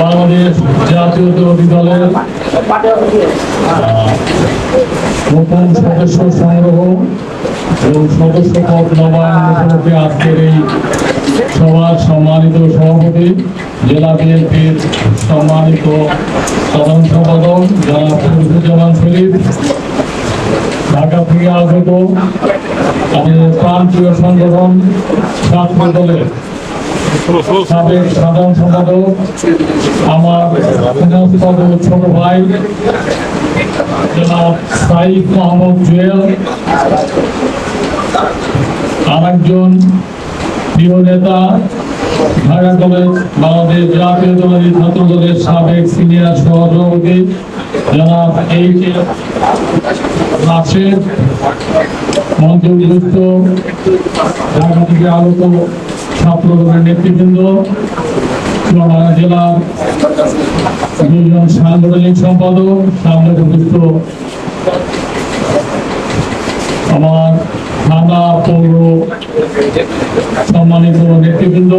বাংলাদেশ জাতীয়তাবাদী দলের নতুন সদস্য সংগ্রহ এবং সদস্য পদ নবায়ন উপলক্ষে আজকের এই সভার সম্মানিত সভাপতি, জেলা বিএনপির সম্মানিত সাধারণ সম্পাদক জনাব ফরিদুজ্জামান শরীফ, ঢাকা থেকে আগত আমাদের প্রান্তীয় সংগঠন ছাত্র দলের সাবেক সাধারণ সম্পাদক, আমার ছোট ভাই সাইফ মোহাম্মদ জুয়েল, আরেকজন প্রিয় নেতা, ঢাকা কলেজ, বাংলাদেশ জাতীয়তাবাদী ছাত্র দলের সাবেক সিনিয়র সহসভাপতি, জনাব এইচ রাশেদ মঞ্চযুক্ত ঢাকা থেকে আগত ছাত্র দলের নেতৃবৃন্দ জেলার দুজন সাংগঠনিক সম্পাদক, সামনে উপস্থিত আমার থানা পৌর সম্মানিত নেতৃবৃন্দ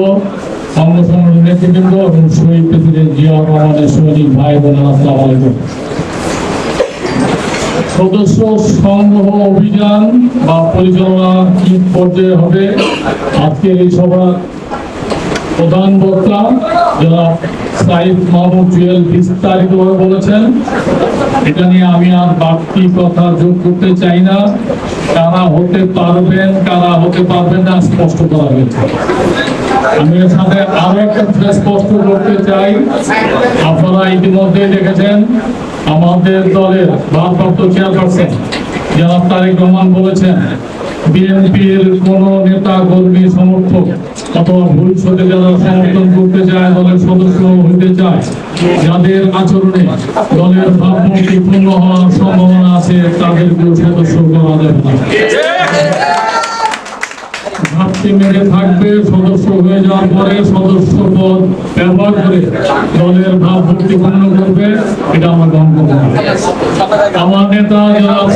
অঙ্গ সংগঠনের নেতৃবৃন্দ এবং শহীদ প্রেসিডেন্ট জিয়াউর রহমানের সৈনিক ভাই বোন আসসালাম আলাইকুম। সদস্য সংগ্রহ অভিযান বা পরিচালনা কি পর্যায়ে হবে? আজকের এই সভার প্রধান বক্তা যারা সাইদ মাহমুদ জুয়েল বিস্তারিতভাবে বলেছেন, এটা নিয়ে আমি আর বাড়তি কথা যোগ করতে চাই না। কারা হতে পারবেন, কারা হতে পারবেন না, স্পষ্ট করা হয়েছে। আমি সাথে আরও একটা স্পষ্ট করতে চাই। আপনারা ইতিমধ্যে দেখেছেন, আমাদের দলের ভারপ্রাপ্ত চেয়ারপারসন জনাব তারেক রহমান বলেছেন, বিএনপির কোন নেতা, কর্মী, সমর্থক অথবা ভবিষ্যতে যারা সমর্থন করতে চায়, দলের সদস্য হতে চায়, যাদের আচরণে দলের ভাবমূর্তি পূর্ণ হওয়ার সম্ভাবনা আছে তাদেরকে সদস্য করা যাবে না। ঘাটতি মেরে থাকবে, সদস্য হয়ে যাওয়ার পরে সদস্য পদ ব্যবহার করে দলের ভাবমূর্তি পূর্ণ করবে। এটা আমার গন্তব্য আমার নেতা জনাব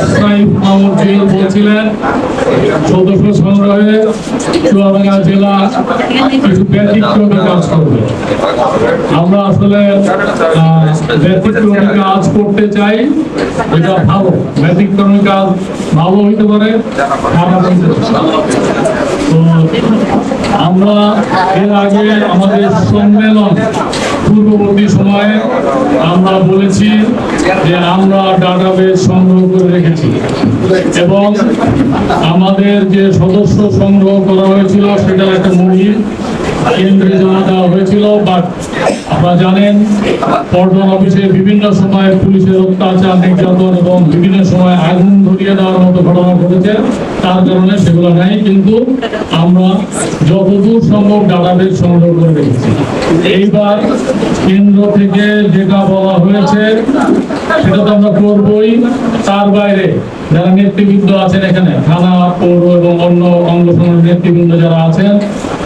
বলছিলেন, সদস্য সংগ্রহে চুয়াডাঙ্গা জেলা কিছু ব্যতিক্রমী কাজ করবে। আমরা আসলে ব্যতিক্রমী কাজ করতে চাই, এটা ভালো। ব্যতিক্রমী কাজ ভালো হইতে পারে, খারাপ হইতে পারে। আমরা এর আগে আমাদের সম্মেলন পূর্ববর্তী সময়ে আমরা বলেছি যে আমরা ডাটাবেস সংগ্রহ করে রেখেছি। এবং আমাদের যে সদস্য সংগ্রহ করা হয়েছিল সেটা একটা মূল্য কেন্দ্রে জমা দেওয়া হয়েছিল বাট আপনারা জানেন পর্যটন অফিসে বিভিন্ন সময় পুলিশের অত্যাচার, নির্যাতন এবং বিভিন্ন সময় আগুন ধরিয়ে দেওয়ার মতো ঘটনা ঘটেছে। তার কারণে সেগুলো নেই, কিন্তু আমরা যতদূর সম্ভব ডাটাবেস সংগ্রহ করে রেখেছি। এইবার কেন্দ্র থেকে যেটা বলা হয়েছে, সেটা তো আমরা করবই। তার বাইরে যারা নেতৃবৃন্দ আছেন এখানে, থানা, পৌর এবং অন্য অঙ্গ নেতৃবৃন্দ যারা আছেন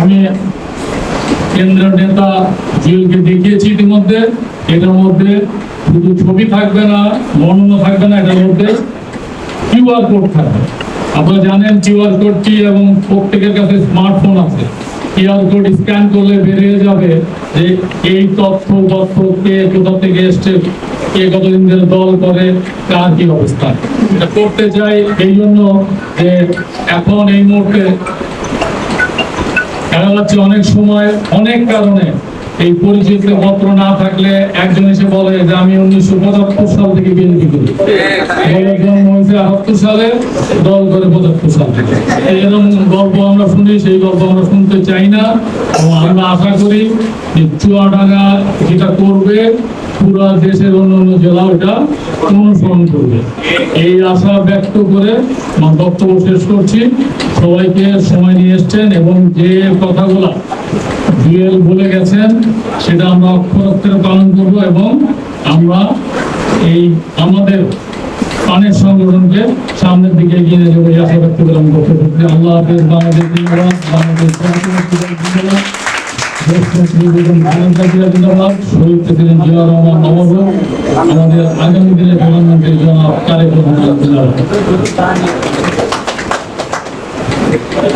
আমি নেতা জিওকে দেখিয়েছি ইতিমধ্যে। এটার মধ্যে শুধু ছবি থাকবে না থাকবে না, এটার মধ্যে কিউআর কোড থাকবে। আপনারা জানেন কিউআর কোডটি এবং প্রত্যেকের কাছে স্মার্টফোন আছে। কিউআর কোড স্ক্যান করলে বেরিয়ে যাবে যে এই তথ্য তথ্য কে, কোথা থেকে এসছে, কে কতদিন ধরে দল করে, কার কি অবস্থা। এটা করতে চাই এই জন্য যে এখন এই মুহূর্তে দেখা যাচ্ছে অনেক সময়, অনেক কারণে। এই পরিচিত পত্র না থাকলে একজন এসে বলে যে, আমি উনিশশো পঁচাত্তর সাল থেকে বিএনপি করি। জন্ম আটাত্তর সালে দল করে পঁচাত্তর সাল এরকম গল্প আমরা শুনি, সেই গল্প আমরা শুনতে চাই না। এবং আমরা আশা করি যে চুয়াডাঙ্গা যেটা করবে, পুরো দেশের অন্য অন্য জেলা ওটা অনুসরণ করবে। এই আশা ব্যক্ত করে আমার বক্তব্য শেষ করছি। সবাইকে সময় নিয়ে এসছেন এবং যে কথাগুলা জুয়েল বলে গেছেন, সেটা আমরা অক্ষর অক্ষরে পালন করব এবং আমরা এই আমাদের পানের সংগঠনকে সামনের দিকে এগিয়ে নিয়ে যাব আশা ব্যক্ত করে আমি বক্তব্য আল্লাহ আমাদের আগামী দিনে প্রধানমন্ত্রী জনাব তারেক thank